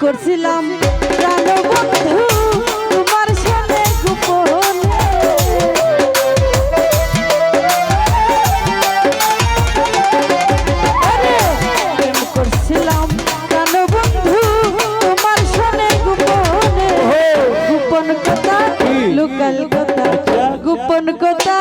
করছিলাম প্রাণ তোমার সাথে গোপনে প্রেম করছিলাম প্রাণ তোমার সাথে গোপনে গোপন কথা কি? কথা আচ্ছা। গোপন কথা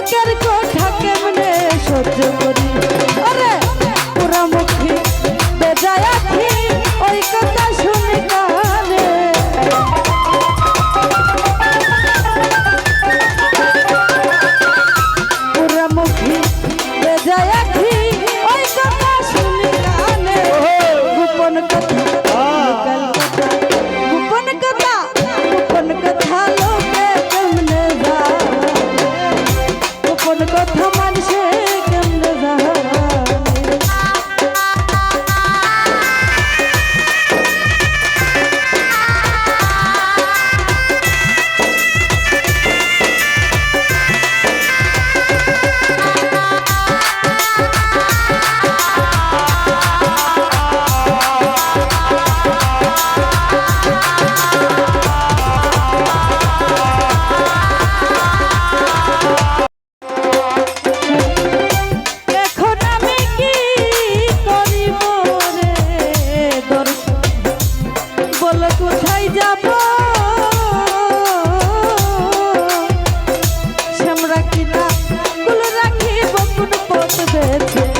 I gotta go. কিনা কুল রাখিব কোন পথ বেছে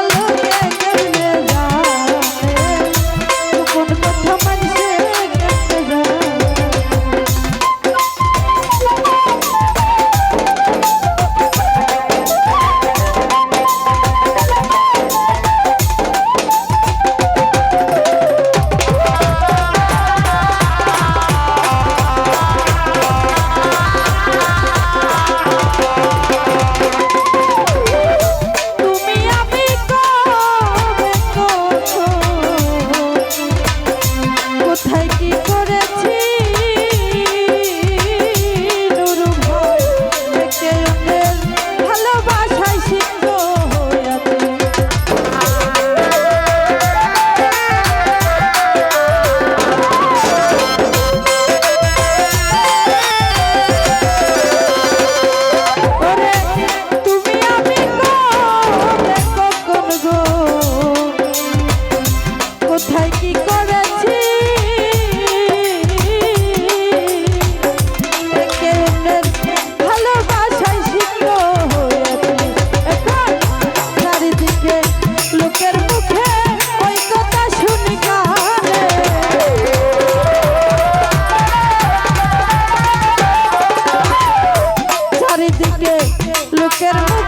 লোকের